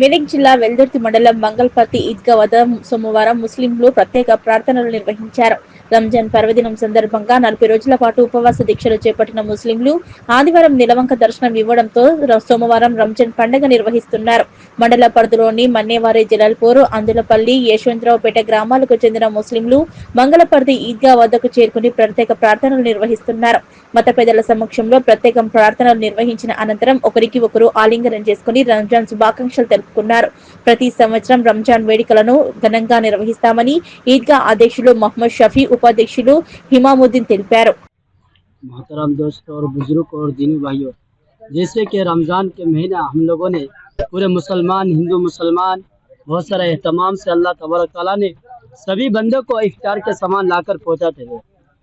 మెదక్ జిల్లా వెల్దుర్తి మండలం మంగళపర్తి ఈద్గా వద్ద సోమవారం ముస్లింలు ప్రత్యేక ప్రార్థనలు నిర్వహించారు. రంజాన్ పర్వదినం సందర్భంగా నలభై రోజుల పాటు ఉపవాస దీక్షలు చేపట్టిన ముస్లింలు ఆదివారం నిలవంక దర్శనం ఇవ్వడంతో ర- సోమవారం రంజాన్ పండుగ నిర్వహిస్తున్నారు. మండల పరిధిలోని మన్నేవారి జలాల్పూర్ అందులపల్లి యశ్వంతరావుపేట గ్రామాలకు చెందిన ముస్లింలు మంగళపర్తి ఈద్గా వద్దకు చేరుకుని ప్రత్యేక ప్రార్థనలు నిర్వహిస్తున్నారు. మత పెద్దల సమక్షంలో ప్రత్యేక ప్రార్థనలు నిర్వహించిన అనంతరం ఒకరికి ఒకరు ఆలింగనం చేసుకుని రంజాన్ శుభాకాంక్షలు జరుపుకున్నారు ప్రతి సంవత్సరం రంజాన్ వేడుకలను ఘనంగా నిర్వహిస్తామని ఈద్గా అధ్యక్షులు షఫీ ఉపాధ్యక్షులు హిమాముద్దీన్ తెలిపారు. جیسے کہ رمضان کے مہینہ ہم لوگوں نے پورے مسلمان ہندو مسلمان بہت سارے اہتمام سے اللہ تبارک تعالیٰ نے سبھی بندوں کو افطار کے سامان لا کر پہنچاتے تھے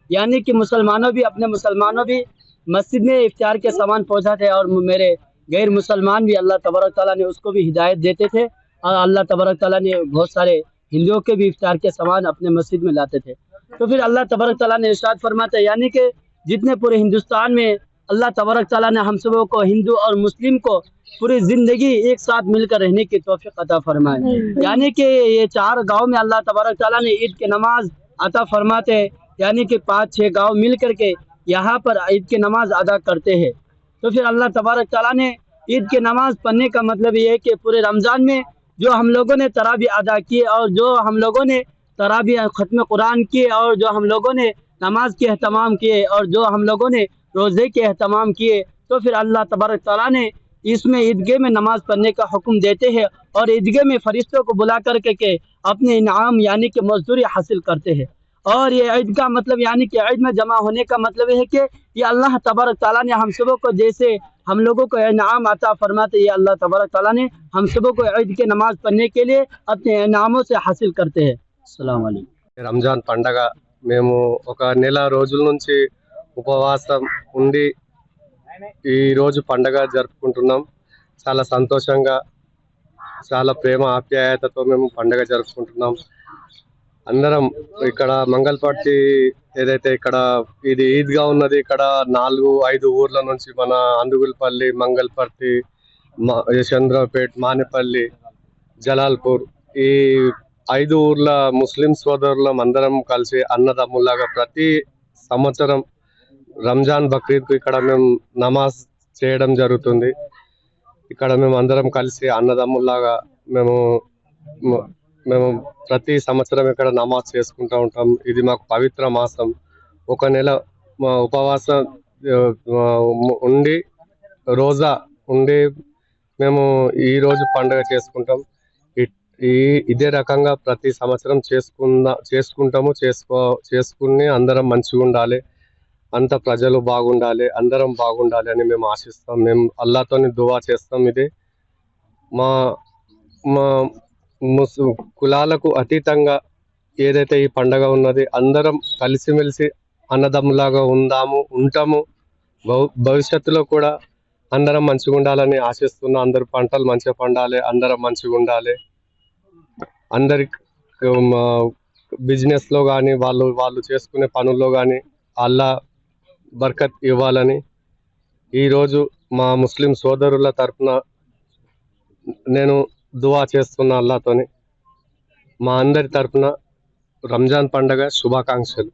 یعنی کہ مسلمانوں بھی اپنے مسلمانوں بھی مسجد میں افطار کے سامان پہنچاتے اور میرے غیر مسلمان بھی اللہ تبارک تعالیٰ نے اس کو بھی ہدایت دیتے تھے اور اللہ تبارک تعالیٰ نے بہت سارے ہندوؤں کے بھی افطار کے سامان اپنے مسجد میں لاتے تھے۔ تو پھر اللہ تبارک تعالیٰ نے ارشاد فرماتا ہے یعنی کہ جتنے پورے ہندوستان میں اللہ تبارک تعالیٰ نے ہم سبوں کو ہندو اور مسلم کو پوری زندگی ایک ساتھ مل کر رہنے کی توفیق عطا فرمائے۔ یعنی کہ یہ چار گاؤں میں اللہ تبارک تعالیٰ نے عید کی نماز عطا فرماتے یعنی کہ پانچ چھ گاؤں مل کر کے یہاں پر عید کی نماز ادا کرتے ہیں۔ تو پھر اللہ تبارک تعالیٰ نے عید کی نماز پڑھنے کا مطلب یہ ہے کہ پورے رمضان میں جو ہم لوگوں نے ترابی ادا کیے اور جو ہم لوگوں نے ترابی ختم قرآن کیے اور جو ہم لوگوں نے نماز کے اہتمام کیے اور جو ہم لوگوں نے روزے کے اہتمام کیے، تو پھر اللہ تبارک تعالیٰ نے اس میں عیدگے میں نماز پڑھنے کا حکم دیتے ہیں اور عیدگے میں فرشتوں کو بلا کر کے کہ اپنے انعام یعنی کہ مزدوری حاصل کرتے ہیں۔ اور یہ عید کا مطلب یعنی کہ عید میں جمع ہونے کا مطلب ہے کہ یہ اللہ تبارک تعالیٰ نے ہم سبوں کو جیسے ہم لوگوں کو انعام عطا فرماتے، یہ اللہ تبارک تعالیٰ نے ہم سبوں کو عید کے نماز پڑھنے کے لیے اپنے انعاموں سے حاصل کرتے ہیں۔ السلام علیکم۔ రంజాన్ పండగ మేము ఒక నెల రోజుల నుంచి ఉపవాసం ఉండి ఈరోజు పండగ జరుపుకుంటున్నాం. చాలా సంతోషంగా، చాలా ప్రేమ، ఆప్యాయతతో మేము పండగ జరుపుకుంటున్నాం. అందరం ఇక్కడ మంగళపర్తి ఏదైతే ఇక్కడ ఇది ఈద్గా ఉన్నది ఇక్కడ నాలుగు ఐదు ఊర్ల నుంచి మన అందుగులపల్లి మంగళపర్తి మా చంద్రపేట్ మానేపల్లి జలాల్పూర్ ఈ ఐదు ఊర్ల ముస్లిం సోదరులం అందరం కలిసి అన్నదమ్ములాగా ప్రతి సంవత్సరం రంజాన్ బక్రీద్కు ఇక్కడ మేము నమాజ్ చేయడం జరుగుతుంది. ఇక్కడ మేము అందరం కలిసి అన్నదమ్ములాగా మేము మేము ప్రతి సంవత్సరం ఇక్కడ నమాజ్ చేసుకుంటూ ఉంటాం. ఇది మాకు పవిత్ర మాసం. ఒక నెల మా ఉపవాసం ఉండి రోజా ఉండి మేము ఈ రోజు పండుగ చేసుకుంటాం. ఈ ఇదే రకంగా ప్రతి సంవత్సరం చేసుకుందా చేసుకుంటాము చేసుకో చేసుకుని అందరం మంచిగా ఉండాలి. అంత ప్రజలు బాగుండాలి అందరం బాగుండాలి అని మేము ఆశిస్తాం. మేము అల్లాతోని దువా చేస్తాం ఇది. మా మా ముస్ కులాలకు అతీతంగా ఏదైతే ఈ పండగ ఉన్నది అందరం కలిసిమెలిసి అన్నదమ్ములాగా ఉందాము ఉంటాము. భవిష్యత్తులో కూడా అందరం మంచిగా ఉండాలని ఆశిస్తున్నా అందరు పంటలు మంచిగా పండాలి అందరం మంచిగా ఉండాలి. అందరి బిజినెస్లో కానీ వాళ్ళు వాళ్ళు చేసుకునే పనుల్లో కానీ అల్లా బర్కత్ ఇవ్వాలని ఈరోజు మా ముస్లిం సోదరుల తరపున నేను దువా చేస్తున్న అల్లాతోని మా అందరి తరఫున రంజాన్ పండగ శుభాకాంక్షలు.